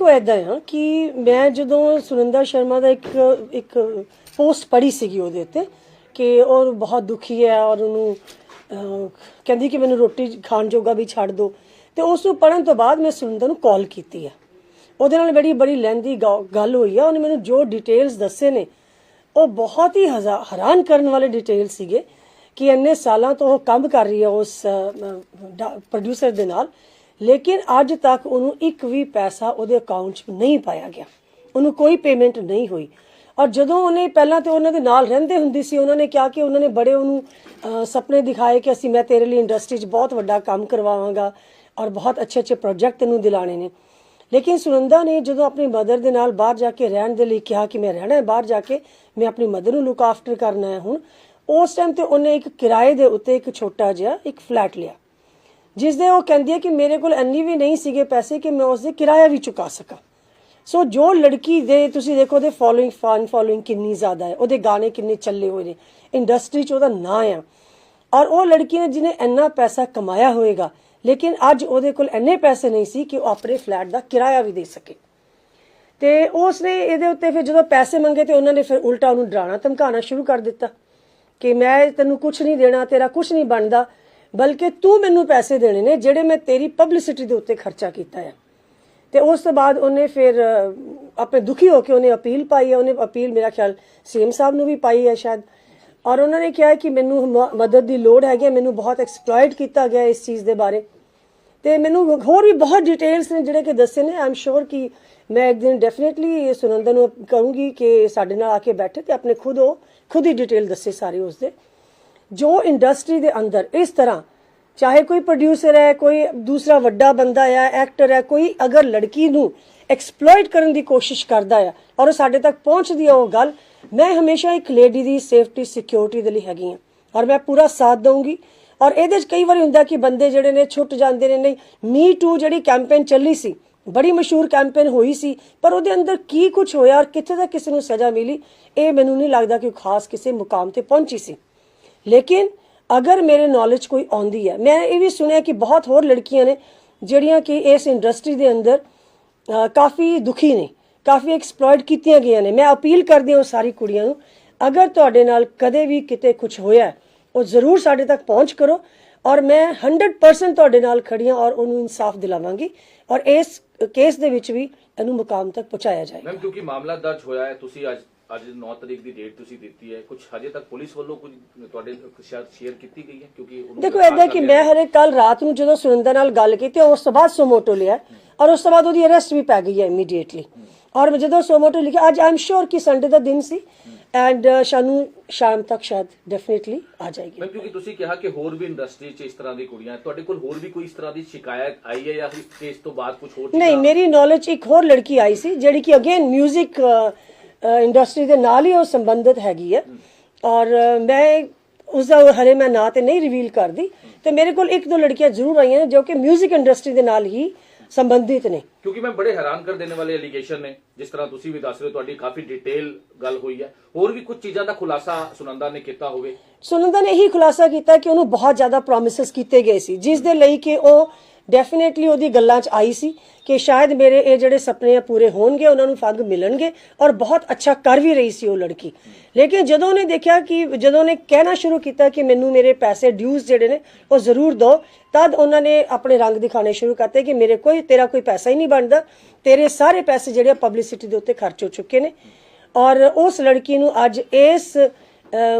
ਦੇਖੋ ਐਦਾਂ ਆ ਕਿ ਮੈਂ ਜਦੋਂ ਸੁਰਿੰਦਰ ਸ਼ਰਮਾ ਦਾ ਇੱਕ ਇੱਕ ਪੋਸਟ ਪੜ੍ਹੀ ਸੀਗੀ ਉਹਦੇ ਉੱਤੇ ਕਿ ਉਹ ਬਹੁਤ ਦੁਖੀ ਹੈ ਔਰ ਉਹਨੂੰ ਕਹਿੰਦੀ ਕਿ ਮੈਨੂੰ ਰੋਟੀ ਖਾਣ ਜੋਗਾ ਵੀ ਛੱਡ ਦਿਓ ਤੇ ਉਸ ਨੂੰ ਪੜਨ ਤੋਂ ਬਾਅਦ ਮੈਂ ਸੁਰਿੰਦਰ ਨੂੰ ਕਾਲ ਕੀਤੀ ਆ। ਉਹਦੇ ਨਾਲ ਬੜੀ ਬੜੀ ਲੈਂਦੀ ਗੱਲ ਹੋਈ ਆ। ਉਹਨੇ ਮੈਨੂੰ ਜੋ ਡਿਟੇਲਸ ਦੱਸੇ ਨੇ, ਉਹ ਬਹੁਤ ਹੀ ਹਜ਼ਾ- ਹੈਰਾਨ ਕਰਨ ਵਾਲੇ ਡਿਟੇਲ ਸੀਗੇ ਕਿ ਇੰਨੇ ਸਾਲਾਂ ਤੋਂ ਉਹ ਕੰਮ ਕਰ ਰਹੀ ਹੈ ਉਸ ਪ੍ਰੋਡਿਊਸਰ ਦੇ ਨਾਲ। ਲੇਕਿਨ ਅੱਜ ਤੱਕ ਉਹਨੂੰ ਇੱਕ ਵੀ ਪੈਸਾ ਉਹਦੇ ਅਕਾਊਂਟ 'ਚ ਨਹੀਂ ਪਾਇਆ ਗਿਆ। ਉਹਨੂੰ ਕੋਈ ਪੇਮੈਂਟ ਨਹੀਂ ਹੋਈ। ਔਰ ਜਦੋਂ ਉਹਨੇ ਪਹਿਲਾਂ ਤੇ ਉਹਨਾਂ ਦੇ ਨਾਲ ਰਹਿੰਦੇ ਹੁੰਦੀ ਸੀ ਉਹਨਾਂ ਨੇ ਕਿਹਾ ਕਿ ਉਹਨਾਂ ਨੇ ਬੜੇ ਉਹਨੂੰ ਅਹ, ਸੁਪਨੇ ਦਿਖਾਏ ਕਿ ਅਸੀਂ ਮੈਂ ਤੇਰੇ ਲਈ ਇੰਡਸਟਰੀ 'ਚ ਬਹੁਤ ਵੱਡਾ ਕੰਮ ਕਰਵਾਵਾਂਗਾ ਔਰ ਬਹੁਤ ਅੱਛੇ ਅੱਛੇ ਪ੍ਰੋਜੈਕਟ ਤੈਨੂੰ ਦਿਲਾਣੇ ਨੇ। ਲੇਕਿਨ ਸੁਨੰਦਾ ਨੇ ਜਦੋਂ ਆਪਣੀ ਮਦਰ ਦੇ ਨਾਲ ਬਾਹਰ ਜਾ ਕੇ ਰਹਿਣ ਦੇ ਲਈ ਕਿਹਾ ਕਿ ਮੈਂ ਰਹਿਣਾ ਹੈ ਬਾਹਰ ਜਾ ਕੇ ਮੈਂ ਆਪਣੀ ਮਦਰ ਨੂੰ ਲੁੱਕ ਆਫਟਰ ਕਰਨਾ ਹੈ ਹੁਣ ਉਸ ਟਾਈਮ ਤੇ ਉਹਨੇ ਇੱਕ ਕਿਰਾਏ ਦੇ ਉੱਤੇ ਇੱਕ ਛੋਟਾ ਜਿਹਾ ਇੱਕ ਫਲੈਟ ਲਿਆ। ਜਿਸ ਦੇ ਉਹ ਕਹਿੰਦੀ ਹੈ ਕਿ ਮੇਰੇ ਕੋਲ ਇੰਨੀ ਵੀ ਨਹੀਂ ਸੀਗੇ ਪੈਸੇ ਕਿ ਮੈਂ ਉਸ ਦੇ ਕਿਰਾਇਆ ਵੀ ਚੁਕਾ ਸਕਾਂ। ਸੋ ਜੋ ਲੜਕੀ ਦੇ ਤੁਸੀਂ ਦੇਖੋ ਉਹਦੇ ਫੋਲੋਇੰਗ ਫਨ ਫੋਲੋਇੰਗ ਕਿੰਨੀ ਜ਼ਿਆਦਾ ਹੈ, ਉਹਦੇ ਗਾਣੇ ਕਿੰਨੇ ਚੱਲੇ ਹੋਏ ਨੇ ਇੰਡਸਟਰੀ 'ਚ ਉਹਦਾ ਨਾਂ ਆ। ਔਰ ਉਹ ਲੜਕੀ ਨੇ ਜਿਹਨੇ ਇੰਨਾ ਪੈਸਾ ਕਮਾਇਆ ਹੋਏਗਾ, ਲੇਕਿਨ ਅੱਜ ਉਹਦੇ ਕੋਲ ਇੰਨੇ ਪੈਸੇ ਨਹੀਂ ਸੀ ਕਿ ਉਹ ਆਪਣੇ ਫਲੈਟ ਦਾ ਕਿਰਾਇਆ ਵੀ ਦੇ ਸਕੇ। ਤੇ ਉਸ ਨੇ ਇਹਦੇ ਉੱਤੇ ਫਿਰ ਜਦੋਂ ਪੈਸੇ ਮੰਗੇ ਤੇ ਉਹਨਾਂ ਨੇ ਫਿਰ ਉਲਟਾ ਉਹਨੂੰ ਡਰਾਣਾ, ਧਮਕਾਉਣਾ ਸ਼ੁਰੂ ਕਰ ਦਿੱਤਾ ਕਿ ਮੈਂ ਤੈਨੂੰ ਕੁਝ ਨਹੀਂ ਦੇਣਾ, ਤੇਰਾ ਕੁਝ ਨਹੀਂ ਬਣਦਾ ਬਲਕਿ ਤੂੰ ਮੈਨੂੰ ਪੈਸੇ ਦੇਣੇ ਨੇ ਜਿਹੜੇ ਮੈਂ ਤੇਰੀ ਪਬਲਿਸਿਟੀ ਦੇ ਉੱਤੇ ਖਰਚਾ ਕੀਤਾ ਹੈ ਤੇ ਉਸ ਤੋਂ ਬਾਅਦ ਉਹਨੇ ਫਿਰ ਆਪਣੇ ਦੁਖੀ ਹੋ ਕੇ ਉਹਨੇ ਅਪੀਲ ਪਾਈ ਹੈ ਉਹਨੇ ਅਪੀਲ ਮੇਰਾ ਖਿਆਲ ਸੀਐਮ ਸਾਹਿਬ ਨੂੰ ਵੀ ਪਾਈ ਹੈ ਸ਼ਾਇਦ। ਔਰ ਉਹਨਾਂ ਨੇ ਕਿਹਾ ਕਿ ਮੈਨੂੰ ਮਦਦ ਦੀ ਲੋੜ ਹੈਗੀ ਹੈ, ਮੈਨੂੰ ਬਹੁਤ ਐਕਸਪਲੋਇਟ ਕੀਤਾ ਗਿਆ ਇਸ ਚੀਜ਼ ਦੇ ਬਾਰੇ। ਤੇ ਮੈਨੂੰ ਹੋਰ ਵੀ ਬਹੁਤ ਡਿਟੇਲਸ ਨੇ ਜਿਹੜੇ ਕਿ ਦੱਸੇ ਨੇ। ਆਮ ਸ਼ੋਰ ਕਿ ਮੈਂ ਇੱਕ ਦਿਨ ਡੈਫੀਨਿਟਲੀ ਸੁਨੰਦਾ ਨੂੰ ਕਹੂੰਗੀ ਕਿ ਸਾਡੇ ਨਾਲ ਆ ਕੇ ਬੈਠੇ ਤੇ ਆਪਣੇ ਖੁਦ ਉਹ ਖੁਦ ਹੀ ਡਿਟੇਲ ਦੱਸੇ ਸਾਰੇ ਉਸਦੇ। ਜੋ ਇੰਡਸਟਰੀ ਦੇ ਅੰਦਰ, ਇਸ ਤਰ੍ਹਾਂ, ਚਾਹੇ ਕੋਈ ਪ੍ਰੋਡਿਊਸਰ ਹੈ, ਕੋਈ ਦੂਸਰਾ ਵੱਡਾ ਬੰਦਾ ਹੈ ਐਕਟਰ ਹੈ, ਕੋਈ ਅਗਰ ਲੜਕੀ ਨੂੰ ਐਕਸਪਲੋਇਟ ਕਰਨ ਦੀ ਕੋਸ਼ਿਸ਼ ਕਰਦਾ ਹੈ ਔਰ ਉਹ ਸਾਡੇ ਤੱਕ ਪਹੁੰਚਦੀ ਹੈ ਉਹ ਗੱਲ, ਮੈਂ ਹਮੇਸ਼ਾ ਇੱਕ ਲੇਡੀ ਦੀ ਸੇਫਟੀ ਸਿਕਿਉਰਿਟੀ ਦੇ ਲਈ ਹੈਗੀ ਹਾਂ ਔਰ ਮੈਂ ਪੂਰਾ ਸਾਥ ਦਊਂਗੀ। ਔਰ ਇਹਦੇ ਚ ਕਈ ਵਾਰੀ ਹੁੰਦਾ ਕਿ ਬੰਦੇ ਜਿਹੜੇ ਨੇ ਛੁੱਟ ਜਾਂਦੇ ਨੇ, ਨਹੀਂ ਮੀ ਟੂ ਜਿਹੜੀ ਕੈਂਪੇਨ ਚੱਲੀ ਸੀ, ਬੜੀ ਮਸ਼ਹੂਰ ਕੈਂਪੇਨ ਹੋਈ ਸੀ, ਪਰ ਉਹਦੇ ਅੰਦਰ ਕੀ ਕੁਝ ਹੋਇਆ ਔਰ ਕਿੱਥੇ ਤੱਕ ਕਿਸੇ ਨੂੰ ਸਜ਼ਾ ਮਿਲੀ, ਇਹ ਮੈਨੂੰ ਨਹੀਂ ਲੱਗਦਾ ਕਿ ਉਹ ਖਾਸ ਕਿਸੇ ਮੁਕਾਮ ਤੇ ਪਹੁੰਚੀ ਸੀ। ਲੇਕਿਨ ਅਗਰ ਮੇਰੇ ਨੌਲੇਜ ਕੋਈ ਆਉਂਦੀ ਹੈ, ਮੈਂ ਇਹ ਵੀ ਸੁਣਿਆ ਕਿ ਬਹੁਤ ਹੋਰ ਲੜਕੀਆਂ ਨੇ ਜਿਹੜੀਆਂ ਕਿ ਇਸ ਇੰਡਸਟਰੀ ਦੇ ਅੰਦਰ ਕਾਫੀ ਦੁਖੀ ਨੇ, ਕਾਫੀ ਐਕਸਪਲੋਇਟ ਕੀਤੀਆਂ ਗਈਆਂ ਨੇ। ਮੈਂ ਅਪੀਲ ਕਰਦੀ ਹਾਂ ਉਹ ਸਾਰੀ ਕੁੜੀਆਂ ਨੂੰ, ਅਗਰ ਤੁਹਾਡੇ ਨਾਲ ਕਦੇ ਵੀ ਕਿਤੇ ਕੁਝ ਹੋਇਆ ਉਹ ਜ਼ਰੂਰ ਸਾਡੇ ਤੱਕ ਪਹੁੰਚ ਕਰੋ ਔਰ ਮੈਂ 100% ਤੁਹਾਡੇ ਨਾਲ ਖੜੀ ਹਾਂ ਔਰ ਉਹਨੂੰ ਇਨਸਾਫ ਦਿਲਾਵਾਂਗੀ ਔਰ ਇਸ ਕੇਸ ਦੇ ਵਿੱਚ ਵੀ ਇਹਨੂੰ ਮੁਕਾਮ ਤੱਕ ਪਹੁੰਚਾਇਆ ਜਾਏਗਾ। ਮੈਮ ਕਿਉਂਕਿ ਮਾਮਲਾ ਦਰਜ ਹੋਇਆ ਹੈ, ਤੁਸੀਂ ਅੱਜ ਅੱਜ 9 ਤਰੀਕ ਦੀ ਡੇਟ ਤੁਸੀਂ ਦਿੱਤੀ ਹੈ। ਕੁਝ ਹਜੇ ਤੱਕ ਪੁਲਿਸ ਵੱਲੋਂ ਕੁਝ ਤੁਹਾਡੇ ਸ਼ਾਇਦ ਸ਼ੇਅਰ ਕੀਤੀ ਗਈ ਹੈ? ਕਿਉਂਕਿ ਉਹਨੂੰ ਦੇਖੋ ਕਰ ਕਿ ਮੈਂ ਹਰੇ ਕੱਲ ਰਾਤ ਨੂੰ ਜਦੋਂ ਸੁਰਿੰਦਰ ਨਾਲ ਗੱਲ ਕੀਤੀ ਉਸ ਤੋਂ ਬਾਅਦ ਸੋਮੋਟੋ ਲਿਆ ਔਰ ਉਸ ਤੋਂ ਬਾਅਦ ਉਹਦੀ ਅਰੈਸਟ ਵੀ ਪੈ ਗਈ ਹੈ ਇਮੀਡੀਏਟਲੀ ਔਰ ਮੈਂ ਜਦੋਂ ਸੋਮੋਟੋ ਲਿਖਿਆ ਅੱਜ ਆਮ ਸ਼ੋਰ ਕਿ ਸੰਡੇ ਦਾ ਦਿਨ ਸੀ ਐਂਡ ਸ਼ਾਨੂ ਸ਼ਾਮ ਤੱਕ ਸ਼ਾਇਦ ਡੈਫੀਨਿਟਲੀ ਆ ਜਾਏਗੀ। ਕਿਉਂਕਿ ਤੁਸੀਂ ਕਿਹਾ ਕਿ ਹੋਰ ਵੀ ਇੰਡਸਟਰੀ 'ਚ ਇਸ ਤਰ੍ਹਾਂ ਦੀ ਕੁੜੀਆਂ ਹੈ। ਤੁਹਾਡੇ ਕੋਲ ਹੋਰ ਵੀ ਕੋਈ ਇਸ ਤਰ੍ਹਾਂ ਦੀ ਸ਼ਿਕਾਇਤ ਆਈ ਹੈ ਜਾਂ ਇਸ ਕੇਸ ਤੋਂ ਬਾਅਦ ਕੁਝ ਹੋਰ ਨਹੀਂ ਮੇਰੀ ਨੌਲੇਜ ਇੱਕ ਹੋਰ ਲੜਕੀ ਆਈ ਸੀ ਜਿਹੜੀ ਕਿ ਅਗੇਨ 뮤직 ਇੰਡਸਟਰੀ ਦੇ ਨਾਲ ਹੀ ਉਹ ਸੰਬੰਧਿਤ ਹੈਗੀ ਹੈ। ਔਰ ਮੈਂ ਉਸ ਦਾ ਹਰੇ ਮੈਂ ਨਾਂ ਤੇ ਨਹੀਂ ਰਿਵੀਲ ਕਰਦੀ। ਤੇ ਮੇਰੇ ਕੋਲ ਇੱਕ ਦੋ ਲੜਕੀਆਂ ਜ਼ਰੂਰ ਆਈਆਂ ਨੇ ਜੋ ਕਿ 뮤직 ਇੰਡਸਟਰੀ ਦੇ ਨਾਲ ਹੀ ਸੰਬੰਧਿਤ ਨੇ। ਕਿਉਂਕਿ ਮੈਂ ਬੜੇ ਹੈਰਾਨ ਕਰ ਦੇਣੇ ਵਾਲੇ ਐਲੀਗੇਸ਼ਨ ਨੇ। ਜਿਸ ਤਰ੍ਹਾਂ ਤੁਸੀਂ ਵੀ ਦੱਸ ਰਹੇ ਹੋ ਤੁਹਾਡੀ ਕਾਫੀ ਡਿਟੇਲ ਗੱਲ ਹੋਈ ਹੈ। ਹੋਰ ਵੀ ਕੁਝ ਚੀਜ਼ਾਂ ਦਾ ਖੁਲਾਸਾ ਸੁਨੰਦਾ ਨੇ ਕੀਤਾ ਹੋਵੇ? ਸੁਨੰਦਾ ਨੇ ਇਹੀ ਖੁਲਾਸਾ ਕੀਤਾ ਕਿ ਉਹਨੂੰ ਬਹੁਤ ਜ਼ਿਆਦਾ ਪ੍ਰੋਮਿਸਸ ਕੀਤੇ ਗਏ ਸੀ। ਜਿਸ ਦੇ ਲਈ ਕਿ ਉਹ ਡੈਫੀਨੇਟਲੀ ਉਹਦੀ ਗੱਲਾਂ 'ਚ ਆਈ ਸੀ ਕਿ ਸ਼ਾਇਦ ਮੇਰੇ ਇਹ ਜਿਹੜੇ ਸੁਪਨੇ ਆ ਪੂਰੇ ਹੋਣਗੇ, ਉਹਨਾਂ ਨੂੰ ਫੰਗ ਮਿਲਣਗੇ ਔਰ ਬਹੁਤ ਅੱਛਾ ਕਰ ਵੀ ਰਹੀ ਸੀ ਉਹ ਲੜਕੀ। ਲੇਕਿਨ ਜਦੋਂ ਉਹਨੇ ਦੇਖਿਆ ਕਿ, ਜਦੋਂ ਉਹਨੇ ਕਹਿਣਾ ਸ਼ੁਰੂ ਕੀਤਾ ਕਿ ਮੈਨੂੰ ਮੇਰੇ ਪੈਸੇ ਡਿਊਜ਼ ਜਿਹੜੇ ਨੇ, ਉਹ ਜ਼ਰੂਰ ਦਿਓ ਤਦ ਉਹਨਾਂ ਨੇ ਆਪਣੇ ਰੰਗ ਦਿਖਾਣੇ ਸ਼ੁਰੂ ਕਰਤੇ ਕਿ ਮੇਰੇ ਕੋਈ, ਤੇਰਾ ਕੋਈ ਪੈਸਾ ਹੀ ਨਹੀਂ ਬਣਦਾ, ਤੇਰੇ ਸਾਰੇ ਪੈਸੇ ਜਿਹੜੇ ਪਬਲਿਸਿਟੀ ਦੇ ਉੱਤੇ ਖਰਚ ਹੋ ਚੁੱਕੇ ਨੇ। ਔਰ ਉਸ ਲੜਕੀ ਨੂੰ ਅੱਜ ਇਸ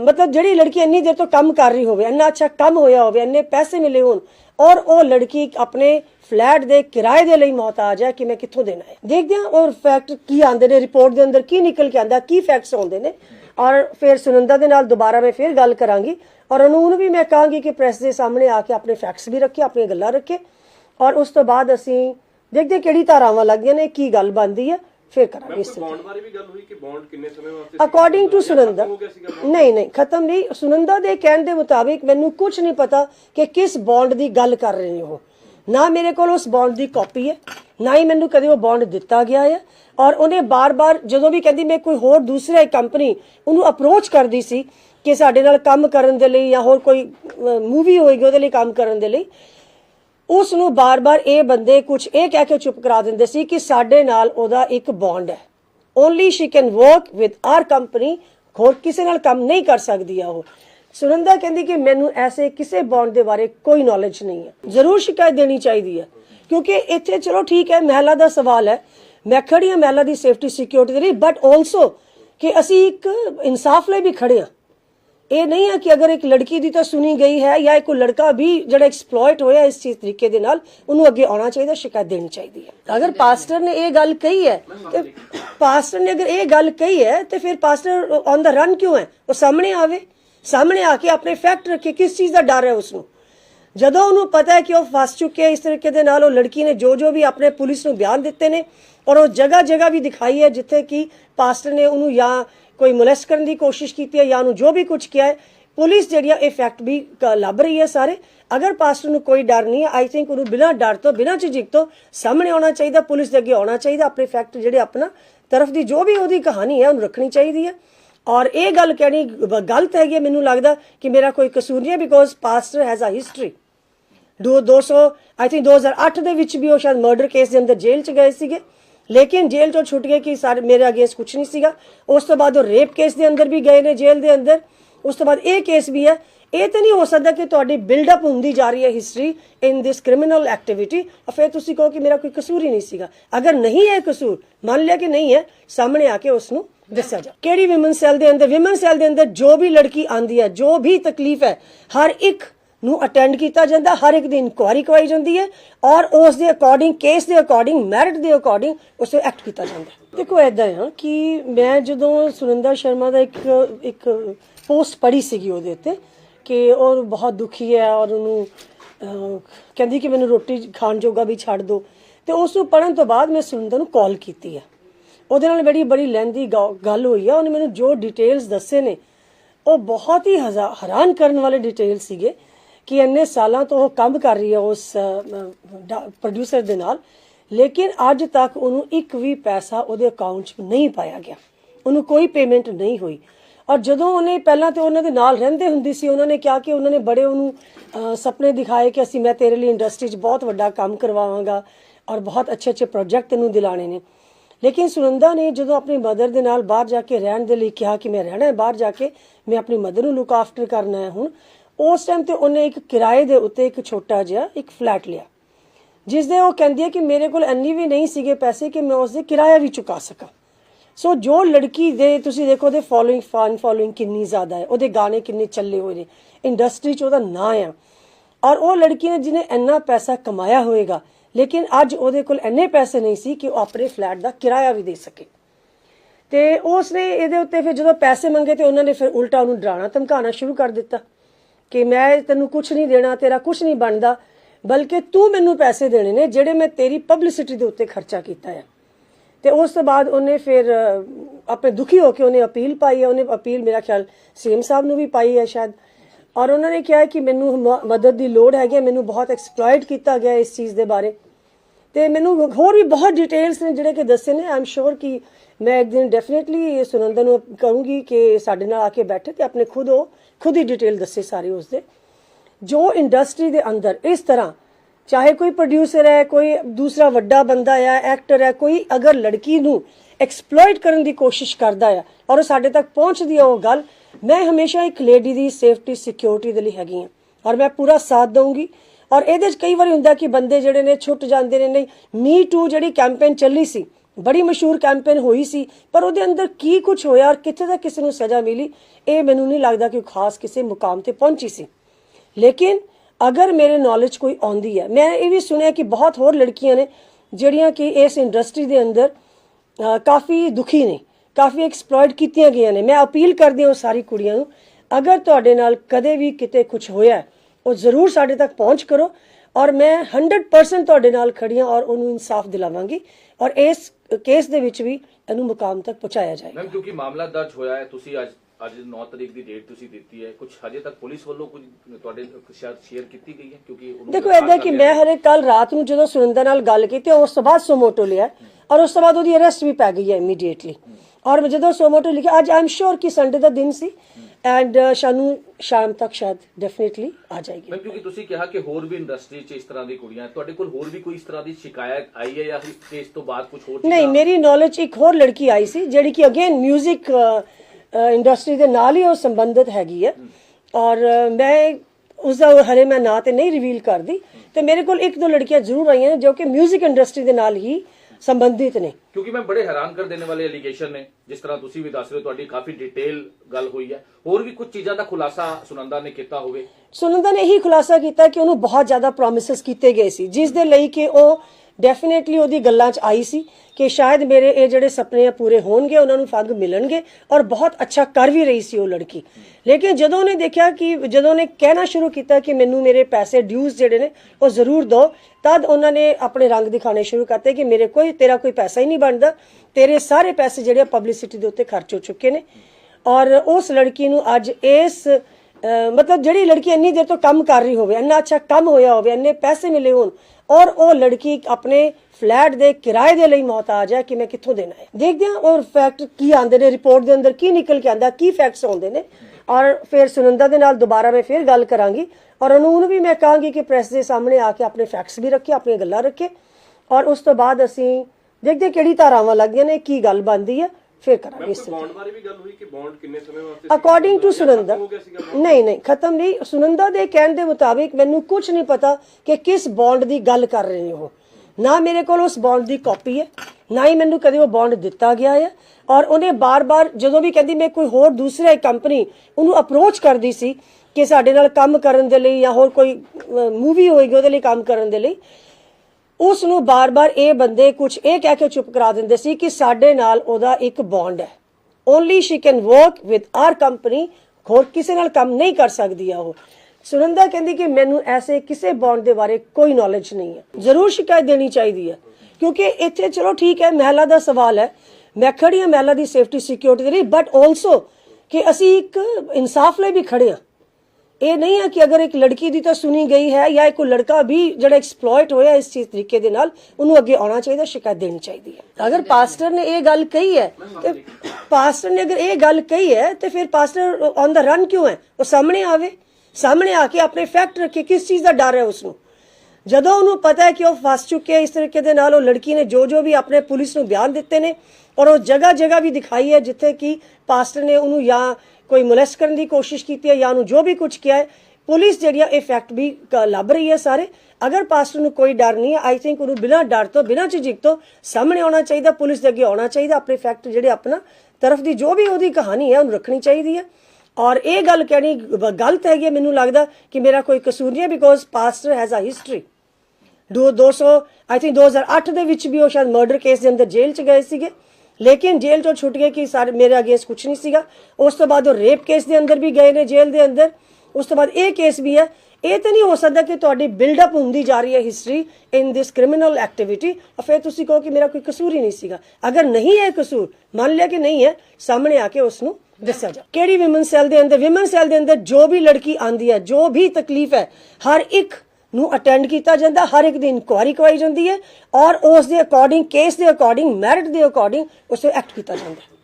ਮਤਲਬ ਜਿਹੜੀ ਲੜਕੀ ਇੰਨੀ ਦੇਰ ਤੋਂ ਕੰਮ ਕਰ ਰਹੀ ਹੋਵੇ, ਇੰਨਾ ਅੱਛਾ ਕੰਮ ਹੋਇਆ ਹੋਵੇ, ਇੰਨੇ ਪੈਸੇ ਮਿਲੇ ਹੋਣ ਔਰ ਉਹ ਲੜਕੀ ਆਪਣੇ ਫਲੈਟ ਦੇ ਕਿਰਾਏ ਦੇ ਲਈ ਮੁਹਤਾਜ ਹੈ ਕਿ ਮੈਂ ਕਿੱਥੋਂ ਦੇਣਾ ਹੈ। ਦੇਖਦੇ ਹਾਂ ਔਰ ਫੈਕਟ ਕੀ ਆਉਂਦੇ ਨੇ ਰਿਪੋਰਟ ਦੇ ਅੰਦਰ ਕੀ ਨਿਕਲ ਕੇ ਆਂਦਾ ਕੀ ਫੈਕਟਸ ਆਉਂਦੇ ਨੇ। ਔਰ ਫਿਰ ਸੁਨੰਦਾ ਦੇ ਨਾਲ ਦੁਬਾਰਾ ਮੈਂ ਫਿਰ ਗੱਲ ਕਰਾਂਗੀ। ਔਰ ਉਹਨੂੰ ਉਹਨੂੰ ਵੀ ਮੈਂ ਕਹਾਂਗੀ ਕਿ ਪ੍ਰੈਸ ਦੇ ਸਾਹਮਣੇ ਆ ਕੇ ਆਪਣੇ ਫੈਕਟਸ ਵੀ ਰੱਖੇ, ਆਪਣੀਆਂ ਗੱਲਾਂ ਰੱਖੇ। ਔਰ ਉਸ ਤੋਂ ਬਾਅਦ ਅਸੀਂ ਦੇਖਦੇ ਹਾਂ ਕਿਹੜੀ ਧਾਰਾਵਾਂ ਲੱਗਦੀਆਂ ਨੇ, ਕੀ ਗੱਲ ਬਣਦੀ ਹੈ। ਫਿਰ ਕਰਾਂਗੇ ਇਸ ਬੌਂਡ ਬਾਰੇ ਵੀ ਗੱਲ ਹੋਈ ਕਿ ਬੌਂਡ ਕਿੰਨੇ ਸਮੇਂ ਵਾਸਤੇ ਅਕੋਰਡਿੰਗ ਟੂ ਸੁਨੰਦਾ ਹੋ ਨਹੀਂ ਨਹੀਂ ਖਤਮ ਨਹੀਂ। ਸੁਨੰਦਾ ਦੇ ਕਹਿਣ ਦੇ ਮੁਤਾਬਿਕ ਮੈਨੂੰ ਕੁਝ ਨਹੀਂ ਪਤਾ ਕਿ ਕਿਸ ਬੌਂਡ ਦੀ ਗੱਲ ਕਰ ਰਹੇ ਉਹ। ਨਾ ਮੇਰੇ ਕੋਲ ਉਸ ਬੌਂਡ ਦੀ ਕਾਪੀ ਹੈ ਨਾ ਹੀ ਮੈਨੂੰ ਕਦੇ ਉਹ ਬੌਂਡ ਦਿੱਤਾ ਗਿਆ ਹੈ। ਔਰ ਉਹਨੇ ਬਾਰ-ਬਾਰ ਜਦੋਂ ਵੀ ਕਹਿੰਦੀ ਮੈਂ ਕੋਈ ਹੋਰ ਦੂਸਰੀ ਕੰਪਨੀ ਉਹਨੂੰ ਅਪਰੋਚ ਕਰਦੀ ਸੀ ਕਿ ਸਾਡੇ ਨਾਲ ਕੰਮ ਕਰਨ ਦੇ ਲਈ ਜਾਂ ਹੋਰ ਕੋਈ ਮੂਵੀ ਹੋਏਗੀ ਉਹਦੇ ਲਈ ਕੰਮ ਕਰਨ ਦੇ ਲਈ ਉਸ ਨੂੰ ਬਾਰ-ਬਾਰ ਇਹ ਬੰਦੇ ਕੁਝ ਇਹ ਕਹਿ ਕੇ ਚੁੱਪ ਕਰਾ ਦਿੰਦੇ ਸੀ ਕਿ ਸਾਡੇ ਨਾਲ ਉਹਦਾ ਇੱਕ ਬੌਂਡ ਹੈ। Only she can work with our company ਹੋਰ ਕਿਸੇ ਨਾਲ ਕੰਮ ਨਹੀਂ ਕਰ ਸਕਦੀ ਆ ਉਹ। ਸੁਨੰਦਾ ਕਹਿੰਦੀ ਕਿ ਮੈਨੂੰ ਐਸੇ ਕਿਸੇ ਬੌਂਡ ਦੇ ਬਾਰੇ ਕੋਈ ਨੌਲੇਜ ਨਹੀਂ ਹੈ। ਜ਼ਰੂਰ ਸ਼ਿਕਾਇਤ ਦੇਣੀ ਚਾਹੀਦੀ ਹੈ, ਕਿਉਂਕਿ ਇੱਥੇ ਚਲੋ ਠੀਕ ਹੈ, ਮਹਿਲਾ ਦਾ ਸਵਾਲ ਹੈ। ਮੈਂ ਖੜੀ ਹਾਂ ਮਹਿਲਾ ਦੀ ਸੇਫਟੀ ਸਿਕਿਉਰਿਟੀ ਦੇ ਲਈ ਬਟ ਆਲਸੋ ਕਿ ਅਸੀਂ ਇੱਕ ਇਨਸਾਫ ਲਈ ਵੀ ਖੜੇ ਹਾਂ। ਇਹ ਨਹੀਂ ਹੈ ਕਿ ਅਗਰ ਇੱਕ ਲੜਕੀ ਦੀ ਤਾਂ ਸੁਣੀ ਗਈ ਹੈ ਜਾਂ ਇੱਕ ਲੜਕਾ ਵੀ ਜਿਹੜਾ ਐਕਸਪਲੋਇਟ ਹੋਇਆ ਇਸ ਚੀਜ਼ ਤਰੀਕੇ ਦੇ ਨਾਲ, ਉਹਨੂੰ ਅੱਗੇ ਆਉਣਾ ਚਾਹੀਦਾ, ਸ਼ਿਕਾਇਤ ਦੇਣੀ ਚਾਹੀਦੀ ਹੈ। ਅਗਰ ਪਾਸਟਰ ਨੇ ਇਹ ਗੱਲ ਕਹੀ ਹੈ, ਤੇ ਪਾਸਟਰ ਨੇ ਅਗਰ ਇਹ ਗੱਲ ਕਹੀ ਹੈ, ਤੇ ਫਿਰ ਪਾਸਟਰ ਔਨ ਦਾ ਰਨ ਕਿਉਂ ਹੈ? ਉਹ ਸਾਹਮਣੇ ਆਵੇ। ਸਾਹਮਣੇ ਆ ਕੇ ਆਪਣੇ ਫੈਕਟ ਰੱਖੇ ਕਿਸ ਚੀਜ਼ ਦਾ ਡਰ ਹੈ ਉਸ ਨੂੰ ਜਦੋਂ ਉਹਨੂੰ ਪਤਾ ਹੈ ਕਿ ਉਹ ਫਸ ਚੁੱਕੇ ਹੈ, ਇਸ ਤਰੀਕੇ ਦੇ ਨਾਲ ਉਹ ਲੜਕੀ ਨੇ ਜੋ ਜੋ ਵੀ ਆਪਣੇ ਪੁਲਿਸ ਨੂੰ ਬਿਆਨ ਦਿੱਤੇ ਨੇ, ਔਰ ਉਹ ਜਗ੍ਹਾ ਜਗ੍ਹਾ ਵੀ ਦਿਖਾਈ ਹੈ, ਜਿੱਥੇ ਕਿ ਪਾਸਟਰ ਨੇ ਉਹਨੂੰ ਜਾਂ ਕੋਈ ਮੁਲੈਸਟ ਕਰਨ ਦੀ ਕੋਸ਼ਿਸ਼ ਕੀਤੀ ਹੈ ਜਾਂ ਉਹਨੂੰ ਜੋ ਵੀ ਕੁਝ ਕਿਹਾ ਹੈ ਪੁਲਿਸ ਜਿਹੜੀ ਆ ਇਹ ਫੈਕਟ ਵੀ ਲੱਭ ਰਹੀ ਹੈ ਸਾਰੇ। ਅਗਰ ਪਾਸਟਰ ਨੂੰ ਕੋਈ ਡਰ ਨਹੀਂ ਹੈ ਆਈ ਥਿੰਕ ਉਹਨੂੰ ਬਿਨਾਂ ਡਰ ਤੋਂ ਬਿਨਾਂ ਝਿਜਕ ਤੋਂ ਸਾਹਮਣੇ ਆਉਣਾ ਚਾਹੀਦਾ ਪੁਲਿਸ ਦੇ ਅੱਗੇ ਆਉਣਾ ਚਾਹੀਦਾ ਆਪਣੇ ਫੈਕਟ ਜਿਹੜੇ ਆਪਣਾ ਤਰਫ ਦੀ ਜੋ ਵੀ ਉਹਦੀ ਕਹਾਣੀ ਹੈ ਉਹਨੂੰ ਰੱਖਣੀ ਚਾਹੀਦੀ ਹੈ। ਔਰ ਇਹ ਗੱਲ ਕਹਿਣੀ ਗਲਤ ਹੈਗੀ ਹੈ, ਮੈਨੂੰ ਲੱਗਦਾ ਕਿ ਮੇਰਾ ਕੋਈ ਕਸੂਰ ਨਹੀਂ ਹੈ because pastor has a history ਦੋ 200 ਆਈ ਥਿੰਕ 2008 ਦੇ ਵਿੱਚ ਵੀ ਉਹ ਸ਼ਾਇਦ ਮਰਡਰ ਕੇਸ ਦੇ ਅੰਦਰ ਜੇਲ੍ਹ ਚ ਗਏ ਸੀਗੇ। ਲੇਕਿਨ ਜੇਲ੍ਹ ਤੋਂ ਛੁੱਟ ਗਏ ਕਿ ਸਾਰੇ ਮੇਰੇ ਅਗੇਂਸਟ ਕੁਝ ਨਹੀਂ ਸੀਗਾ। ਉਸ ਤੋਂ ਬਾਅਦ ਉਹ ਰੇਪ ਕੇਸ ਦੇ ਅੰਦਰ ਵੀ ਗਏ ਨੇ ਜੇਲ੍ਹ ਦੇ ਅੰਦਰ। ਉਸ ਤੋਂ ਬਾਅਦ ਇਹ ਕੇਸ ਵੀ ਹੈ। ਇਹ ਤਾਂ ਨਹੀਂ ਹੋ ਸਕਦਾ ਕਿ ਤੁਹਾਡੀ ਬਿਲਡ ਅਪ ਹੁੰਦੀ ਜਾ ਰਹੀ ਹੈ history in this criminal activity ਫਿਰ ਤੁਸੀਂ ਕਹੋ ਕਿ ਮੇਰਾ ਕੋਈ ਕਸੂਰ ਹੀ ਨਹੀਂ ਸੀਗਾ। ਅਗਰ ਨਹੀਂ ਹੈ ਕਸੂਰ, ਮੰਨ ਲਿਆ ਕਿ ਨਹੀਂ ਹੈ, ਸਾਹਮਣੇ ਆ ਕੇ ਉਸ ਨੂੰ ਦੱਸਿਆ ਜਾ ਕਿਹੜੀ ਵਿਮਨ ਸੈੱਲ ਦੇ ਅੰਦਰ? ਵਿਮਨ ਸੈੱਲ ਦੇ ਅੰਦਰ ਜੋ ਵੀ ਲੜਕੀ ਆਂਦੀ ਹੈ, ਜੋ ਵੀ ਤਕਲੀਫ ਹੈ, ਹਰ ਇੱਕ ਨੂੰ ਅਟੈਂਡ ਕੀਤਾ ਜਾਂਦਾ, ਹਰ ਇੱਕ ਦੀ ਇਨਕੁਆਇਰੀ ਕਰਵਾਈ ਜਾਂਦੀ ਹੈ ਔਰ ਉਸ ਦੇ ਅਕੋਰਡਿੰਗ ਕੇਸ ਦੇ ਅਕੋਰਡਿੰਗ ਮੈਰਿਟ ਦੇ ਅਕੋਰਡਿੰਗ ਉਸ ਐਕਟ ਕੀਤਾ ਜਾਂਦਾ ਦੇਖੋ ਐਦਾਂ ਹੈ ਕਿ ਮੈਂ ਜਦੋਂ ਸੁਰਿੰਦਰ ਸ਼ਰਮਾ ਦਾ ਇੱਕ ਇੱਕ ਪੋਸਟ ਪੜ੍ਹੀ ਸੀਗੀ ਉਹਦੇ ਉੱਤੇ ਕਿ ਉਹ ਬਹੁਤ ਦੁਖੀ ਹੈ ਔਰ ਉਹਨੂੰ ਕਹਿੰਦੀ ਕਿ ਮੈਨੂੰ ਰੋਟੀ ਖਾਣ ਜੋਗਾ ਵੀ ਛੱਡ ਦਿਓ ਤੇ ਉਸ ਨੂੰ ਪੜਨ ਤੋਂ ਬਾਅਦ ਮੈਂ ਸੁਰਿੰਦਰ ਨੂੰ ਕਾਲ ਕੀਤੀ ਹੈ ਉਹਦੇ ਨਾਲ ਬੜੀ ਬੜੀ ਲੈਂਦੀ ਗੱਲ ਹੋਈ ਆ, ਉਹਨੇ ਮੈਨੂੰ ਜੋ ਡਿਟੇਲਸ ਦੱਸੇ ਨੇ, ਉਹ ਬਹੁਤ ਹੀ ਹਜ਼ਾ- ਹੈਰਾਨ ਕਰਨ ਵਾਲੇ ਡਿਟੇਲ ਸੀਗੇ। ਕਿ ਇੰਨੇ ਸਾਲਾਂ ਤੋਂ ਉਹ ਕੰਮ ਕਰ ਰਹੀ ਹੈ ਉਸ ਪ੍ਰੋਡਿਊਸਰ ਦੇ ਨਾਲ। ਲੇਕਿਨ ਅੱਜ ਤੱਕ ਉਹਨੂੰ ਇੱਕ ਵੀ ਪੈਸਾ ਉਹਦੇ ਅਕਾਊਂਟ 'ਚ ਨਹੀਂ ਪਾਇਆ ਗਿਆ। ਉਹਨੂੰ ਕੋਈ ਪੇਮੈਂਟ ਨਹੀਂ ਹੋਈ। ਔਰ ਜਦੋਂ ਉਹਨੇ ਪਹਿਲਾਂ ਤੇ ਉਹਨਾਂ ਦੇ ਨਾਲ ਰਹਿੰਦੇ ਹੁੰਦੀ ਸੀ ਉਹਨਾਂ ਨੇ ਕਿਹਾ ਕਿ ਉਹਨਾਂ ਨੇ ਬੜੇ ਉਹਨੂੰ ਅਹ, ਸੁਪਨੇ ਦਿਖਾਏ ਕਿ ਅਸੀਂ ਮੈਂ ਤੇਰੇ ਲਈ ਇੰਡਸਟਰੀ 'ਚ ਬਹੁਤ ਵੱਡਾ ਕੰਮ ਕਰਵਾਵਾਂਗਾ ਔਰ ਬਹੁਤ ਅੱਛੇ ਅੱਛੇ ਪ੍ਰੋਜੈਕਟ ਤੈਨੂੰ ਦਿਲਾਣੇ ਨੇ। ਲੇਕਿਨ ਸੁਨੰਦਾ ਨੇ ਜਦੋਂ ਆਪਣੀ ਮਦਰ ਦੇ ਨਾਲ ਬਾਹਰ ਜਾ ਕੇ ਰਹਿਣ ਦੇ ਲਈ ਕਿਹਾ ਕਿ ਮੈਂ ਰਹਿਣਾ ਹੈ ਬਾਹਰ ਜਾ ਕੇ ਮੈਂ ਆਪਣੀ ਮਦਰ ਨੂੰ ਲੁੱਕ ਆਫਟਰ ਕਰਨਾ ਹੈ ਹੁਣ ਉਸ ਟਾਈਮ ਤੇ ਉਹਨੇ ਇੱਕ ਕਿਰਾਏ ਦੇ ਉੱਤੇ ਇੱਕ ਛੋਟਾ ਜਿਹਾ ਇੱਕ ਫਲੈਟ ਲਿਆ। ਜਿਸ ਦੇ ਉਹ ਕਹਿੰਦੀ ਹੈ ਕਿ ਮੇਰੇ ਕੋਲ ਇੰਨੀ ਵੀ ਨਹੀਂ ਸੀਗੇ ਪੈਸੇ ਕਿ ਮੈਂ ਉਸ ਦੇ ਕਿਰਾਇਆ ਵੀ ਚੁਕਾ ਸਕਾਂ। ਸੋ ਜੋ ਲੜਕੀ ਦੇ ਤੁਸੀਂ ਦੇਖੋ ਉਹਦੇ ਫੋਲੋਇੰਗ ਫਨ ਫੋਲੋਇੰਗ ਕਿੰਨੀ ਜ਼ਿਆਦਾ ਹੈ, ਉਹਦੇ ਗਾਣੇ ਕਿੰਨੇ ਚੱਲੇ ਹੋਏ ਨੇ ਇੰਡਸਟਰੀ 'ਚ ਉਹਦਾ ਨਾਂ ਆ। ਔਰ ਉਹ ਲੜਕੀ ਨੇ ਜਿਹਨੇ ਇੰਨਾ ਪੈਸਾ ਕਮਾਇਆ ਹੋਏਗਾ, ਲੇਕਿਨ ਅੱਜ ਉਹਦੇ ਕੋਲ ਇੰਨੇ ਪੈਸੇ ਨਹੀਂ ਸੀ ਕਿ ਉਹ ਆਪਣੇ ਫਲੈਟ ਦਾ ਕਿਰਾਇਆ ਵੀ ਦੇ ਸਕੇ। ਤੇ ਉਸ ਨੇ ਇਹਦੇ ਉੱਤੇ ਫਿਰ ਜਦੋਂ ਪੈਸੇ ਮੰਗੇ ਤੇ ਉਹਨਾਂ ਨੇ ਫਿਰ ਉਲਟਾ ਉਹਨੂੰ ਡਰਾਣਾ ਧਮਕਾਉਣਾ ਸ਼ੁਰੂ ਕਰ ਦਿੱਤਾ। ਕਿ ਮੈਂ ਤੈਨੂੰ ਕੁਝ ਨਹੀਂ ਦੇਣਾ ਤੇਰਾ ਕੁਝ ਨਹੀਂ ਬਣਦਾ ਬਲਕਿ ਤੂੰ ਮੈਨੂੰ ਪੈਸੇ ਦੇਣੇ ਨੇ ਜਿਹੜੇ ਮੈਂ ਤੇਰੀ ਪਬਲਿਸਿਟੀ ਦੇ ਉੱਤੇ ਖਰਚਾ ਕੀਤਾ ਹੈ ਤੇ ਉਸ ਤੋਂ ਬਾਅਦ ਉਹਨੇ ਫਿਰ ਆਪਣੇ ਦੁਖੀ ਹੋ ਕੇ ਉਹਨੇ ਅਪੀਲ ਪਾਈ ਹੈ ਉਹਨੇ ਅਪੀਲ ਮੇਰਾ ਖਿਆਲ ਸੀਐਮ ਸਾਹਿਬ ਨੂੰ ਵੀ ਪਾਈ ਹੈ ਸ਼ਾਇਦ। ਔਰ ਉਹਨਾਂ ਨੇ ਕਿਹਾ ਕਿ ਮੈਨੂੰ ਮਦਦ ਦੀ ਲੋੜ ਹੈਗੀ ਹੈ, ਮੈਨੂੰ ਬਹੁਤ ਐਕਸਪਲੋਇਟ ਕੀਤਾ ਗਿਆ ਇਸ ਚੀਜ਼ ਦੇ ਬਾਰੇ। ਤੇ ਮੈਨੂੰ ਹੋਰ ਵੀ ਬਹੁਤ ਡਿਟੇਲਸ ਨੇ ਜਿਹੜੇ ਕਿ ਦੱਸੇ ਨੇ। ਆਮ ਸ਼ੋਰ ਕਿ ਮੈਂ ਇੱਕ ਦਿਨ ਡੈਫੀਨਿਟਲੀ ਸੁਨੰਦਾ ਨੂੰ ਕਹੂੰਗੀ ਕਿ ਸਾਡੇ ਨਾਲ ਆ ਕੇ ਬੈਠੇ ਤੇ ਆਪਣੇ ਖੁਦ ਉਹ ਖੁਦ ਹੀ ਡਿਟੇਲ ਦੱਸੇ ਸਾਰੇ ਉਸ ਦੇ ਜੋ ਇੰਡਸਟਰੀ ਦੇ ਅੰਦਰ ਇਸ ਤਰ੍ਹਾਂ ਚਾਹੇ ਕੋਈ ਪ੍ਰੋਡਿਊਸਰ ਹੈ, ਕੋਈ ਦੂਸਰਾ ਵੱਡਾ ਬੰਦਾ ਹੈ ਐਕਟਰ ਹੈ, ਕੋਈ ਅਗਰ ਲੜਕੀ ਨੂੰ ਐਕਸਪਲੋਇਟ ਕਰਨ ਦੀ ਕੋਸ਼ਿਸ਼ ਕਰਦਾ ਆ ਔਰ ਉਹ ਸਾਡੇ ਤੱਕ ਪਹੁੰਚਦੀ ਹੈ ਉਹ ਗੱਲ, ਮੈਂ ਹਮੇਸ਼ਾ ਇੱਕ ਲੇਡੀ ਦੀ ਸੇਫਟੀ ਸਿਕਿਉਰਿਟੀ ਦੇ ਲਈ ਹੈਗੀ ਹਾਂ ਔਰ ਮੈਂ ਪੂਰਾ ਸਾਥ ਦਊਂਗੀ। ਔਰ ਇਹਦੇ 'ਚ ਕਈ ਵਾਰੀ ਹੁੰਦਾ ਕਿ ਬੰਦੇ ਜਿਹੜੇ ਨੇ ਛੁੱਟ ਜਾਂਦੇ ਨੇ, ਨਹੀਂ ਮੀ ਟੂ ਜਿਹੜੀ ਕੈਂਪੇਨ ਚੱਲੀ ਸੀ ਬੜੀ ਮਸ਼ਹੂਰ ਕੈਂਪੇਨ ਹੋਈ ਸੀ, ਪਰ ਉਹਦੇ ਅੰਦਰ ਕੀ ਕੁਝ ਹੋਇਆ ਔਰ ਕਿੱਥੇ ਤੱਕ ਕਿਸੇ ਨੂੰ ਸਜ਼ਾ ਮਿਲੀ, ਇਹ ਮੈਨੂੰ ਨਹੀਂ ਲੱਗਦਾ ਕਿ ਖਾਸ ਕਿਸੇ ਮੁਕਾਮ ਤੇ ਪਹੁੰਚੀ ਸੀ। ਲੇਕਿਨ ਅਗਰ ਮੇਰੇ ਨੌਲੇਜ ਕੋਈ ਆਉਂਦੀ ਹੈ, ਮੈਂ ਇਹ ਵੀ ਸੁਣਿਆ ਕਿ ਬਹੁਤ ਹੋਰ ਲੜਕੀਆਂ ਨੇ ਜਿਹੜੀਆਂ ਕਿ ਇਸ ਇੰਡਸਟਰੀ ਦੇ ਅੰਦਰ ਕਾਫੀ ਦੁਖੀ ਨੇ, ਕਾਫੀ ਐਕਸਪਲੋਇਟ ਕੀਤੀਆਂ ਗਈਆਂ ਨੇ। ਮੈਂ ਅਪੀਲ ਕਰਦੀ ਹਾਂ ਉਹ ਸਾਰੀ ਕੁੜੀਆਂ ਨੂੰ, ਅਗਰ ਤੁਹਾਡੇ ਨਾਲ ਕਦੇ ਵੀ ਕਿਤੇ ਕੁਝ ਹੋਇਆ ਉਹ ਜ਼ਰੂਰ ਸਾਡੇ ਤੱਕ ਪਹੁੰਚ ਕਰੋ। ਔਰ ਮੈਂ 100% ਤੁਹਾਡੇ ਨਾਲ ਖੜੀ ਹਾਂ ਔਰ ਉਹਨੂੰ ਇਨਸਾਫ ਦਿਲਾਵਾਂਗੀ ਔਰ ਇਸ ਕੇਸ ਦੇ ਵਿੱਚ ਵੀ ਇਹਨੂੰ ਮੁਕਾਮ ਤੱਕ ਪਹੁੰਚਾਇਆ ਜਾਏਗਾ। ਮੈਮ ਕਿਉਂਕਿ ਮਾਮਲਾ ਦਰਜ ਹੋਇਆ ਹੈ ਤੁਸੀਂ ਅੱਜ ਅੱਜ 9 ਤਰੀਕ ਦੀ ਡੇਟ ਤੁਸੀਂ ਦਿੱਤੀ ਹੈ। ਕੁਝ ਹਜੇ ਤੱਕ ਪੁਲਿਸ ਵੱਲੋਂ ਕੁਝ ਤੁਹਾਡੇ ਸ਼ਾਇਦ ਸ਼ੇਅਰ ਕੀਤੀ ਗਈ ਹੈ? ਕਿਉਂਕਿ ਉਹਨੂੰ ਦੇਖੋ ਕਰ ਕਿ ਮੈਂ ਹਰੇ ਕੱਲ ਰਾਤ ਨੂੰ ਜਦੋਂ ਸੁਰਿੰਦਰ ਨਾਲ ਗੱਲ ਕੀਤੀ ਉਸ ਤੋਂ ਬਾਅਦ ਸੋਮੋਟੋ ਲਿਆ ਔਰ ਉਸ ਤੋਂ ਬਾਅਦ ਉਹਦੀ ਅਰੈਸਟ ਵੀ ਪੈ ਗਈ ਹੈ ਇਮੀਡੀਏਟਲੀ ਔਰ ਜਦੋਂ ਸੋਮੋਟੋ ਲਿਖਿਆ ਅੱਜ ਆਮ ਸ਼ੋਰ ਕਿ ਸੰਡੇ ਦਾ ਦਿਨ ਸੀ। ਐਂਡ ਸਾਨੂੰ ਸ਼ਾਮ ਤੱਕ ਸ਼ਾਇਦ ਡੈਫੀਨਿਟਲੀ ਆ ਜਾਏਗੀ ਮੈਂ ਕਿਉਂਕਿ ਤੁਸੀਂ ਕਿਹਾ ਕਿ ਹੋਰ ਵੀ ਇੰਡਸਟਰੀ 'ਚ ਇਸ ਤਰ੍ਹਾਂ ਦੀ ਕੁੜੀਆਂ ਹੈ। ਤੁਹਾਡੇ ਕੋਲ ਹੋਰ ਵੀ ਕੋਈ ਇਸ ਤਰ੍ਹਾਂ ਦੀ ਸ਼ਿਕਾਇਤ ਆਈ ਹੈ ਜਾਂ ਇਸ ਕੇਸ ਤੋਂ ਬਾਅਦ ਕੁਝ ਹੋਰ ਨਹੀਂ ਚੀਜ਼ਾਂ- ਮੇਰੀ ਨੌਲੇਜ ਇੱਕ ਹੋਰ ਲੜਕੀ ਆਈ ਸੀ ਜਿਹੜੀ ਕਿ ਅਗੇਨ 뮤직 ਇੰਡਸਟਰੀ ਦੇ ਨਾਲ ਹੀ ਉਹ ਸੰਬੰਧਿਤ ਹੈਗੀ ਹੈ ਔਰ ਅ, ਮੈਂ ਉਸ ਦਾ ਹਰੇ ਮੈਂ ਨਾਂ ਤੇ ਨਹੀਂ ਰਿਵੀਲ ਕਰਦੀ ਤੇ ਮੇਰੇ ਕੋਲ ਇੱਕ ਦੋ ਲੜਕੀਆਂ ਜ਼ਰੂਰ ਆਈਆਂ ਨੇ ਜੋ ਕਿ 뮤직 ਇੰਡਸਟਰੀ ਦੇ ਨਾਲ ਹੀ ਸੰਬੰਧਿਤ ਨੇ। ਕਿਉਂਕਿ ਮੈਂ ਬੜੇ ਹੈਰਾਨ ਕਰ ਦੇਣ ਵਾਲੇ ਐਲੀਗੇਸ਼ਨ ਨੇ ਜਿਸ ਤਰ੍ਹਾਂ ਤੁਸੀਂ ਵੀ ਦੱਸ ਰਹੇ ਹੋ ਤੁਹਾਡੀ ਕਾਫੀ ਡਿਟੇਲ ਗੱਲ ਹੋਈ ਹੈ। ਹੋਰ ਵੀ ਕੁਝ ਚੀਜ਼ਾਂ ਦਾ ਖੁਲਾਸਾ ਸੁਨੰਦਾ ਨੇ ਕੀਤਾ ਹੋਵੇ। ਸੁਨੰਦਾ ਨੇ ਇਹੀ ਖੁਲਾਸਾ ਕੀਤਾ ਕਿ ਉਹਨੂੰ ਬਹੁਤ ਜ਼ਿਆਦਾ ਪ੍ਰੋਮਿਸਸ ਕੀਤੇ ਗਏ ਸੀ ਜਿਸ ਦੇ ਲਈ ਕਿ ਉਹ ਡੈਫੀਨੇਟਲੀ ਉਹਦੀ ਗੱਲਾਂ 'ਚ ਆਈ ਸੀ ਕਿ ਸ਼ਾਇਦ ਮੇਰੇ ਇਹ ਜਿਹੜੇ ਸੁਪਨੇ ਆ ਪੂਰੇ ਹੋਣਗੇ, ਉਹਨਾਂ ਨੂੰ ਫੰਗ ਮਿਲਣਗੇ ਔਰ ਬਹੁਤ ਅੱਛਾ ਕਰ ਵੀ ਰਹੀ ਸੀ ਉਹ ਲੜਕੀ। ਲੇਕਿਨ ਜਦੋਂ ਉਹਨੇ ਦੇਖਿਆ ਕਿ, ਜਦੋਂ ਉਹਨੇ ਕਹਿਣਾ ਸ਼ੁਰੂ ਕੀਤਾ ਕਿ ਮੈਨੂੰ ਮੇਰੇ ਪੈਸੇ ਡਿਊਜ਼ ਜਿਹੜੇ ਨੇ, ਉਹ ਜ਼ਰੂਰ ਦਿਓ ਤਦ ਉਹਨਾਂ ਨੇ ਆਪਣੇ ਰੰਗ ਦਿਖਾਣੇ ਸ਼ੁਰੂ ਕਰਤੇ ਕਿ ਮੇਰੇ ਕੋਈ, ਤੇਰਾ ਕੋਈ ਪੈਸਾ ਹੀ ਨਹੀਂ ਬਣਦਾ। ਤੇਰੇ ਸਾਰੇ ਪੈਸੇ ਜਿਹੜੇ ਪਬਲਿਸਿਟੀ ਦੇ ਉੱਤੇ ਖਰਚ ਹੋ ਚੁੱਕੇ ਨੇ। ਔਰ ਉਸ ਲੜਕੀ ਨੂੰ ਅੱਜ ਇਸ ਮਤਲਬ ਜਿਹੜੀ ਲੜਕੀ ਇੰਨੀ ਦੇਰ ਤੋਂ ਕੰਮ ਕਰ ਰਹੀ ਹੋਵੇ, ਇੰਨਾ ਅੱਛਾ ਕੰਮ ਹੋਇਆ ਹੋਵੇ, ਇੰਨੇ ਪੈਸੇ ਮਿਲੇ ਹੋਣ ਔਰ ਉਹ ਲੜਕੀ ਆਪਣੇ ਫਲੈਟ ਦੇ ਕਿਰਾਏ ਦੇ ਲਈ ਮਹਤਾਜ ਹੈ ਕਿ ਮੈਂ ਕਿੱਥੋਂ ਦੇਣਾ ਹੈ। ਦੇਖਦੇ ਹਾਂ ਔਰ ਫੈਕਟ ਕੀ ਆਉਂਦੇ ਨੇ ਰਿਪੋਰਟ ਦੇ ਅੰਦਰ ਕੀ ਨਿਕਲ ਕੇ ਆਂਦਾ ਕੀ ਫੈਕਟਸ ਆਉਂਦੇ ਨੇ। ਔਰ ਫਿਰ ਸੁਨੰਦਾ ਦੇ ਨਾਲ ਦੁਬਾਰਾ ਮੈਂ ਫਿਰ ਗੱਲ ਕਰਾਂਗੀ। ਔਰ ਉਹਨੂੰ ਵੀ ਮੈਂ ਕਹਾਂਗੀ ਕਿ ਪ੍ਰੈਸ ਦੇ ਸਾਹਮਣੇ ਆ ਕੇ ਆਪਣੇ ਫੈਕਟਸ ਵੀ ਰੱਖੇ, ਆਪਣੀਆਂ ਗੱਲਾਂ ਰੱਖੇ। ਔਰ ਉਸ ਤੋਂ ਬਾਅਦ ਅਸੀਂ ਦੇਖਦੇ ਹਾਂ ਕਿਹੜੀ ਧਾਰਾਵਾਂ ਲੱਗਦੀਆਂ ਨੇ, ਕੀ ਗੱਲ ਬਣਦੀ ਹੈ। ਫਿਰ ਕਰਾਂਗੇ ਇਸ ਬੌਂਡ ਬਾਰੇ ਵੀ ਗੱਲ ਹੋਈ ਕਿ ਬੌਂਡ ਕਿੰਨੇ ਸਮੇਂ ਵਾਸਤੇ? ਅਕੋਰਡਿੰਗ ਟੂ ਸੁਨੰਦਾ ਹੋ? ਨਹੀਂ ਨਹੀਂ ਖਤਮ ਨਹੀਂ। ਸੁਨੰਦਾ ਦੇ ਕਹਿਣ ਦੇ ਮੁਤਾਬਿਕ ਮੈਨੂੰ ਕੁਝ ਨਹੀਂ ਪਤਾ ਕਿ ਕਿਸ ਬੌਂਡ ਦੀ ਗੱਲ ਕਰ ਰਹੇ ਉਹ। ਨਾ ਮੇਰੇ ਕੋਲ ਉਸ ਬੌਂਡ ਦੀ ਕਾਪੀ ਹੈ ਨਾ ਹੀ ਮੈਨੂੰ ਕਦੇ ਉਹ ਬੌਂਡ ਦਿੱਤਾ ਗਿਆ ਹੈ। ਔਰ ਉਹਨੇ ਬਾਰ-ਬਾਰ ਜਦੋਂ ਵੀ ਕਹਿੰਦੀ ਮੈਂ ਕੋਈ ਹੋਰ ਦੂਸਰੀ ਕੰਪਨੀ ਉਹਨੂੰ ਅਪਰੋਚ ਕਰਦੀ ਸੀ ਕਿ ਸਾਡੇ ਨਾਲ ਕੰਮ ਕਰਨ ਦੇ ਲਈ ਜਾਂ ਹੋਰ ਕੋਈ ਮੂਵੀ ਹੋਏਗੀ ਉਹਦੇ ਲਈ ਕੰਮ ਕਰਨ ਦੇ ਲਈ ਉਸ ਨੂੰ ਬਾਰ-ਬਾਰ ਇਹ ਬੰਦੇ ਕੁਝ ਇਹ ਕਹਿ ਕੇ ਚੁੱਪ ਕਰਾ ਦਿੰਦੇ ਸੀ ਕਿ ਸਾਡੇ ਨਾਲ ਉਹਦਾ ਇੱਕ ਬੌਂਡ ਹੈ। Only she can work with our company ਹੋਰ ਕਿਸੇ ਨਾਲ ਕੰਮ ਨਹੀਂ ਕਰ ਸਕਦੀ ਆ ਉਹ। ਸੁਨੰਦਾ ਕਹਿੰਦੀ ਕਿ ਮੈਨੂੰ ਐਸੇ ਕਿਸੇ ਬੌਂਡ ਦੇ ਬਾਰੇ ਕੋਈ ਨੌਲੇਜ ਨਹੀਂ ਹੈ। ਜ਼ਰੂਰ ਸ਼ਿਕਾਇਤ ਦੇਣੀ ਚਾਹੀਦੀ ਹੈ। ਕਿਉਂਕਿ ਇੱਥੇ ਚਲੋ ਠੀਕ ਹੈ, ਮਹਿਲਾ ਦਾ ਸਵਾਲ ਹੈ। ਮੈਂ ਖੜੀ ਹਾਂ ਮਹਿਲਾ ਦੀ ਸੇਫਟੀ ਸਿਕਿਉਰਿਟੀ ਦੇ ਲਈ ਬਟ ਆਲਸੋ ਕਿ ਅਸੀਂ ਇੱਕ ਇਨਸਾਫ ਲਈ ਵੀ ਖੜੇ ਹਾਂ। ਇਹ ਨਹੀਂ ਹੈ ਕਿ ਅਗਰ ਇੱਕ ਲੜਕੀ ਦੀ ਤਾਂ ਸੁਣੀ ਗਈ ਹੈ ਜਾਂ ਇੱਕ ਲੜਕਾ ਵੀ ਜਿਹੜਾ ਐਕਸਪਲੋਇਟ ਹੋਇਆ ਇਸ ਚੀਜ਼ ਤਰੀਕੇ ਦੇ ਨਾਲ, ਉਹਨੂੰ ਅੱਗੇ ਆਉਣਾ ਚਾਹੀਦਾ, ਸ਼ਿਕਾਇਤ ਦੇਣੀ ਚਾਹੀਦੀ ਹੈ। ਅਗਰ ਪਾਸਟਰ ਨੇ ਇਹ ਗੱਲ ਕਹੀ ਹੈ, ਤੇ ਪਾਸਟਰ ਨੇ ਅਗਰ ਇਹ ਗੱਲ ਕਹੀ ਹੈ, ਤੇ ਫਿਰ ਪਾਸਟਰ ਔਨ ਦਾ ਰਨ ਕਿਉਂ ਹੈ? ਉਹ ਸਾਹਮਣੇ ਆਵੇ। ਸਾਹਮਣੇ ਆ ਕੇ ਆਪਣੇ ਫੈਕਟ ਰੱਖੇ ਕਿਸ ਚੀਜ਼ ਦਾ ਡਰ ਹੈ ਉਸ ਨੂੰ ਜਦੋਂ ਉਹਨੂੰ ਪਤਾ ਹੈ ਕਿ ਉਹ ਫਸ ਚੁੱਕੇ ਹੈ, ਇਸ ਤਰੀਕੇ ਦੇ ਨਾਲ ਉਹ ਲੜਕੀ ਨੇ ਜੋ ਜੋ ਵੀ ਆਪਣੇ ਪੁਲਿਸ ਨੂੰ ਬਿਆਨ ਦਿੱਤੇ ਨੇ, ਔਰ ਉਹ ਜਗ੍ਹਾ ਜਗ੍ਹਾ ਵੀ ਦਿਖਾਈ ਹੈ, ਜਿੱਥੇ ਕਿ ਪਾਸਟਰ ਨੇ ਉਹਨੂੰ ਜਾਂ ਕੋਈ ਮੁਲੈਸਟ ਕਰਨ ਦੀ ਕੋਸ਼ਿਸ਼ ਕੀਤੀ ਹੈ ਜਾਂ ਉਹਨੂੰ ਜੋ ਵੀ ਕੁਝ ਕਿਹਾ ਹੈ ਪੁਲਿਸ ਜਿਹੜੀ ਆ ਇਹ ਫੈਕਟ ਵੀ ਲੱਭ ਰਹੀ ਹੈ ਸਾਰੇ। ਅਗਰ ਪਾਸਟਰ ਨੂੰ ਕੋਈ ਡਰ ਨਹੀਂ ਹੈ ਆਈ ਥਿੰਕ ਉਹਨੂੰ ਬਿਨਾਂ ਡਰ ਤੋਂ ਬਿਨਾਂ ਝਿਜਕ ਤੋਂ ਸਾਹਮਣੇ ਆਉਣਾ ਚਾਹੀਦਾ ਪੁਲਿਸ ਦੇ ਅੱਗੇ ਆਉਣਾ ਚਾਹੀਦਾ ਆਪਣੇ ਫੈਕਟ ਜਿਹੜੇ ਆਪਣਾ ਤਰਫ ਦੀ ਜੋ ਵੀ ਉਹਦੀ ਕਹਾਣੀ ਹੈ ਉਹਨੂੰ ਰੱਖਣੀ ਚਾਹੀਦੀ ਹੈ। ਔਰ ਇਹ ਗੱਲ ਕਹਿਣੀ ਗਲਤ ਹੈਗੀ ਹੈ, ਮੈਨੂੰ ਲੱਗਦਾ ਕਿ ਮੇਰਾ ਕੋਈ ਕਸੂਰ ਨਹੀਂ ਹੈ because pastor has a history ਦੋ 200 ਆਈ ਥਿੰਕ 2008 ਦੇ ਵਿੱਚ ਵੀ ਉਹ ਸ਼ਾਇਦ ਮਰਡਰ ਕੇਸ ਦੇ ਅੰਦਰ ਜੇਲ੍ਹ ਚ ਗਏ ਸੀਗੇ। ਲੇਕਿਨ ਜੇਲ੍ਹ ਤੋਂ ਛੁੱਟ ਗਏ ਕਿ ਸਾਰੇ ਮੇਰੇ ਅਗੇਂਸਟ ਕੁਝ ਨਹੀਂ ਸੀਗਾ। ਉਸ ਤੋਂ ਬਾਅਦ ਉਹ ਰੇਪ ਕੇਸ ਦੇ ਅੰਦਰ ਵੀ ਗਏ ਨੇ, ਜੇਲ੍ਹ ਦੇ ਅੰਦਰ। ਉਸ ਤੋਂ ਬਾਅਦ ਇਹ ਕੇਸ ਵੀ ਹੈ। ਇਹ ਤਾਂ ਨਹੀਂ ਹੋ ਸਕਦਾ ਕਿ ਤੁਹਾਡੀ ਬਿਲਡ ਅਪ ਹੁੰਦੀ ਜਾ ਰਹੀ ਹੈ history in this criminal activity ਫਿਰ ਤੁਸੀਂ ਕਹੋ ਕਿ ਮੇਰਾ ਕੋਈ ਕਸੂਰ ਹੀ ਨਹੀਂ ਸੀਗਾ। ਅਗਰ ਨਹੀਂ ਹੈ ਕਸੂਰ, ਮੰਨ ਲਿਆ ਕਿ ਨਹੀਂ ਹੈ, ਸਾਹਮਣੇ ਆ ਕੇ ਉਸ ਨੂੰ ਦੱਸਿਆ ਜਾ ਕਿਹੜੀ ਵਿਮਨ ਸੈੱਲ ਦੇ ਅੰਦਰ? ਵਿਮਨ ਸੈੱਲ ਦੇ ਅੰਦਰ ਜੋ ਵੀ ਲੜਕੀ ਆਂਦੀ ਹੈ, ਜੋ ਵੀ ਤਕਲੀਫ ਹੈ, ਹਰ ਇੱਕ ਨੂੰ ਅਟੈਂਡ ਕੀਤਾ ਜਾਂਦਾ, ਹਰ ਇੱਕ ਦੀ ਇਨਕੁਆਇਰੀ ਕਰਵਾਈ ਜਾਂਦੀ ਹੈ ਔਰ ਉਸ ਦੇ ਅਕੋਰਡਿੰਗ ਕੇਸ ਦੇ ਅਕੋਰਡਿੰਗ ਮੈਰਿਟ ਦੇ ਅਕੋਰਡਿੰਗ ਉਸ ਤੇ ਐਕਟ ਕੀਤਾ ਜਾਂਦਾ ਹੈ।